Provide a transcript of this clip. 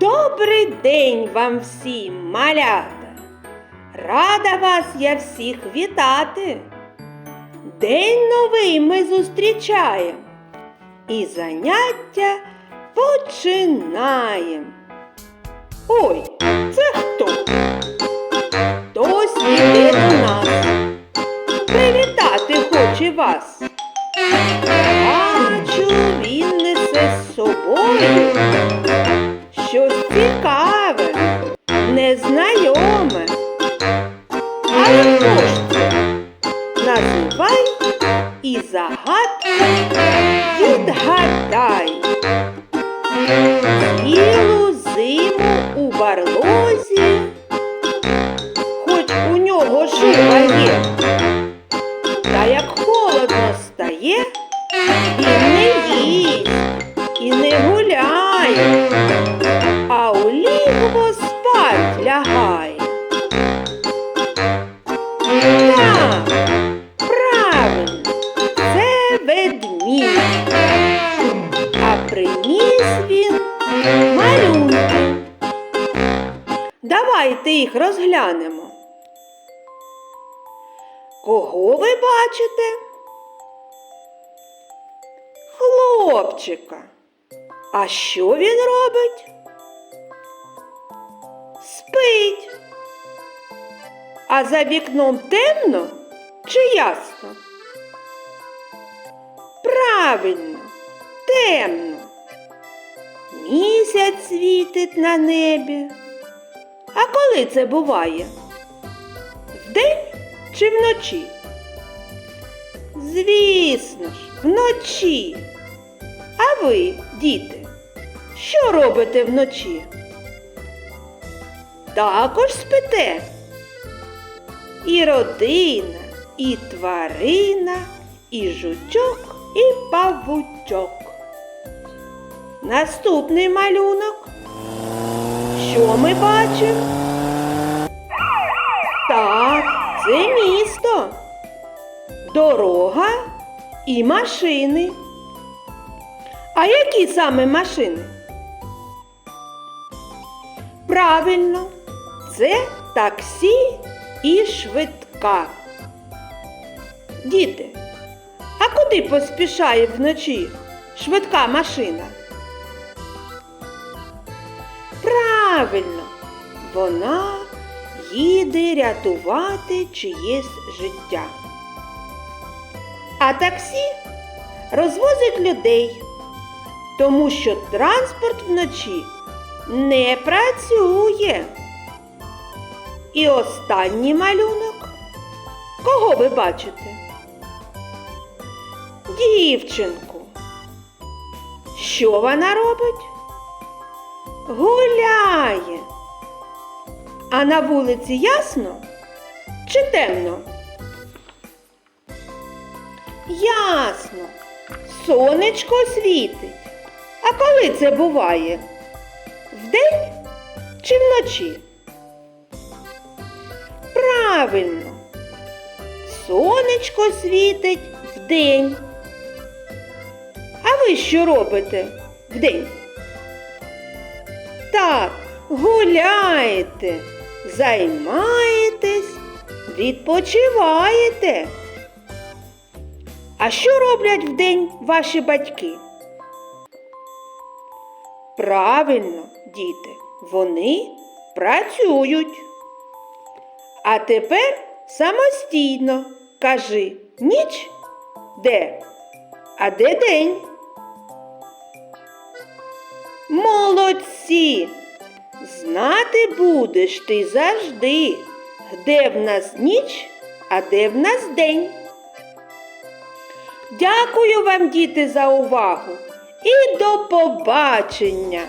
Добрий день вам всім, малята! Рада вас я всіх вітати. День новий ми зустрічаємо і заняття починаємо. Ой, це хто? Хтось іде до нас. Привітати хоче вас. Бачу, він несе з собою щось цікаве, незнайоме. Але хто ж? Називай і загадку відгадай. Цілу зиму у барлозі, хоч у нього шуба є. Та як холодно стає, він не їсть і не гуляє, лягає. Так, правильно, це ведмідь. А приніс він малюнки. Давайте їх розглянемо. Кого ви бачите? Хлопчика. А що він робить? Спить. А за вікном темно чи ясно? Правильно, темно. Місяць світить на небі. А коли це буває? Вдень чи вночі? Звісно ж, вночі. А ви, діти, що робите вночі? Також спите. І родина, і тварина, і жучок, і павучок. Наступний малюнок. Що ми бачимо? Так, це місто, дорога і машини. А які саме машини? Правильно, це таксі і швидка. Діти, а куди поспішає вночі швидка машина? Правильно, вона їде рятувати чиєсь життя. А таксі розвозить людей, тому що транспорт вночі не працює. І останній малюнок. Кого ви бачите? Дівчинку. Що вона робить? Гуляє. А на вулиці ясно чи темно? Ясно. Сонечко світить. А коли це буває? Вдень чи вночі? Правильно. Сонечко світить вдень. А ви що робите вдень? Так, гуляєте, займаєтесь, відпочиваєте. А що роблять вдень ваші батьки? Правильно, діти, вони працюють. А тепер самостійно кажи ніч де, а де день? Молодці! Знати будеш ти завжди, де в нас ніч, а де в нас день. Дякую вам, діти, за увагу і до побачення!